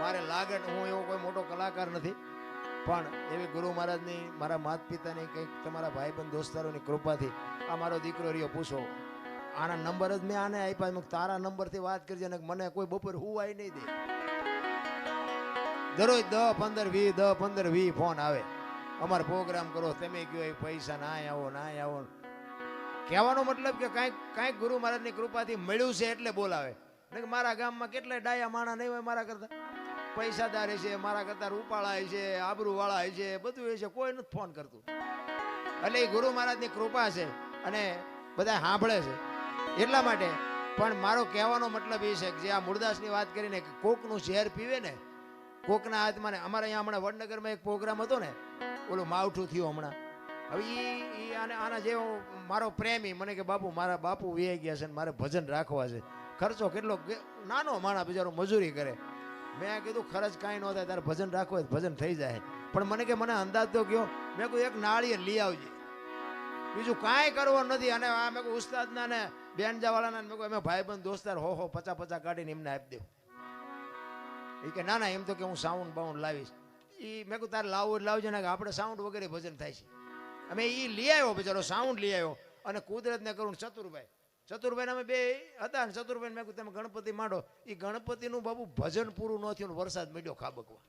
મારે લાગે હું એવો કોઈ મોટો કલાકાર નથી. પણ એવી ગુરુ મહારાજની, મારા માત પિતાની કંઈક તમારા ભાઈબંધ દોસ્તારોની કૃપાથી આ મારો દીકરો રહ્યો, પૂછો. આના નંબર જ મેં આને આપ્યા, મેં તારા નંબરથી વાત કરજે, અને મને કોઈ બપોર હુવાય નહીં દે. દરરોજ દસ પંદર વી દસ પંદર વી ફોન આવે. અમારો પ્રોગ્રામ કરો, તમે કયો એ પૈસા ના આવો ના આવો. કહેવાનો મતલબ કે કાંઈક કાંઈક ગુરુ મહારાજની કૃપાથી મળ્યું છે એટલે બોલાવે. ને મારા ગામમાં કેટલાય ડાયા માણા નહીં હોય મારા કરતા. પૈસાદાર છે, મારા કરતા રૂપાળા છે આબરૂવાળા છે, બધું છે, કોઈ નથી ફોન કરતું. એટલે એ ગુરુ મહારાજની કૃપા છે અને બધા સાંભળે છે. એટલા માટે પણ મારો કહેવાનો મતલબ એ છે કે જે આ મૂળદાસની વાત કરીને કોકનું ઝેર પીવે ને, કોકના હાથમાં ને, અમારે અહીંયા હમણાં વડનગરમાં એક પ્રોગ્રામ હતો ને, ઓલું માવઠું થયું હમણાં. હવે એ આને આના જેવો મારો પ્રેમી મને કે, બાપુ, મારા બાપુ વ્યાઈ ગયા છે મારે ભજન રાખવા છે. ખર્ચો કેટલો નાનો માણસ બિચારો મજૂરી કરે. મેં કીધું, ખર્ચ કાંઈ ન થાય, તારે ભજન રાખવું ભજન થઈ જાય. પણ મને કે, મને અંદાજ તો કયો, મેં કહ્યું એક નાળિયેર લઈ આવજે. બીજું કાંઈ કરવું નથી. અને આ મેં કહું ઉસ્તાદના ને બેનજાવાળાના ને મેં કહું અમે ભાઈબંધ દોસ્તાર હો હો પચા પચા કાઢીને એમને આપી દેવું. એ કે, ના ના, એમ તો કે હું સાઉન્ડ બાઉન્ડ લાવીશ. એ મેં કહ્યું તારે લાવવું લાવજે, ને આપણે સાઉન્ડ વગેરે ભજન થાય છે. અમે એ લઈ આવ્યો બિચારો સાઉન્ડ લઈ આવ્યો. અને કુદરતને કરું ચતુરભાઈ. ચતુરભાઈ અમે બે હતા ને ચતુરભાઈ મેં તમે ગણપતિ માંડો. એ ગણપતિનું બાબુ ભજન પૂરું ન થયું વરસાદ મળ્યો ખાબકવા.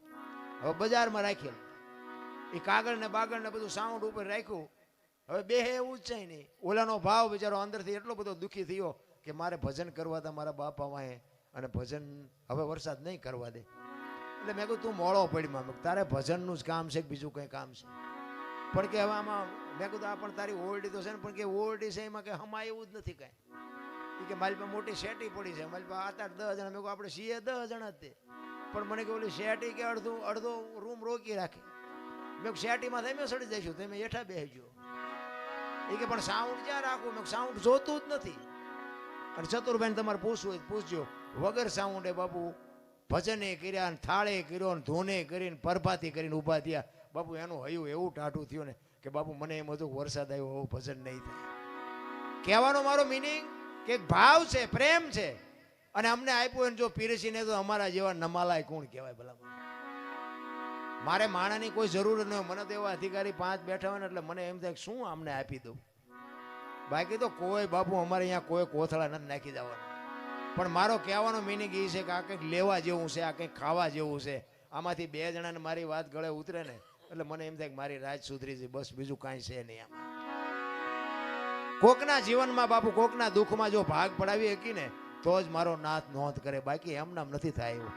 હવે બજારમાં રાખેલું. એ કાગળ ને બાગળ ને બધું સાઉન્ડ ઉપર રાખ્યું. હવે બે એવું જ છે નહીં ઓલાનો ભાવ બિચારો અંદરથી એટલો બધો દુઃખી થયો કે મારે ભજન કરવા હતા મારા બાપા વાંહે અને ભજન હવે વરસાદ નહીં કરવા દે. એટલે મેં કહ્યું તું મોડો પડી મેં તારે ભજનનું જ કામ છે કે બીજું કંઈ કામ છે? પણ કે હવે આમાં મેં કીધું, આ પણ તારી ઓરડી તો છે ને, પણ કે ઓરડી છે એમાં કે હમા એવું જ નથી કાંઈ. કે મારી પાસે મોટી શેટી પડી છે, મારી પાસે આઠ દસ જણા, મેં કહું આપણે સીએ દસ જણા જ તે. પણ મને કે ઓલી શેટી કે અડધું, અડધો રૂમ રોકી રાખી. મેં શેટીમાં તમે સડી જઈશું તમે હેઠા બેસજો. એ કે, પણ સાઉન્ડ ક્યાં રાખવું મેં સાઉન્ડ જોતું જ નથી. અને ચતુરભાઈને તમારે પૂછવું હોય પૂછજો. વગર સાઉન્ડે બાપુ ભજને કર્યા ને થાળે કર્યો ને ધોને કરીને પરભાતી કરીને ઊભા થયા. બાપુ, એનું હયું એવું ટાઢું થયું ને કે બાપુ, મને એમ હતું વરસાદ આવ્યો હવે ભજન નહીં થાય. કહેવાનો મારો મિનિંગ કે ભાવ છે, પ્રેમ છે. અને અમને આપ્યું એને જો પીરસીને તો અમારા જેવા નમાલાય કોણ કહેવાય ભલા મારે માણાની કોઈ જરૂર ન મને તો એવા અધિકારી પાંચ બેઠા હોય ને એટલે મને એમ થાય શું આમને આપી દઉં? બાકી તો કોઈ બાપુ, અમારે અહીંયા કોઈ કોથળા નથી નાખી દેવાના. પણ મારો કહેવાનો મિનિંગ એ છે કે આ કંઈક લેવા જેવું છે, આ કંઈક ખાવા જેવું છે. આમાંથી બે જણાને મારી વાત ગળે ઉતરે ને એટલે મને એમ થાય કે મારી રાજ સુધરી છે બસ બીજું કાંઈ છે નહીં આમાં. કોકના જીવનમાં બાપુ, કોકના દુઃખમાં જો ભાગ પડાવી શકી ને તો જ મારો નાથ નોંધ કરે. બાકી એમ નામ નથી થાય એવું.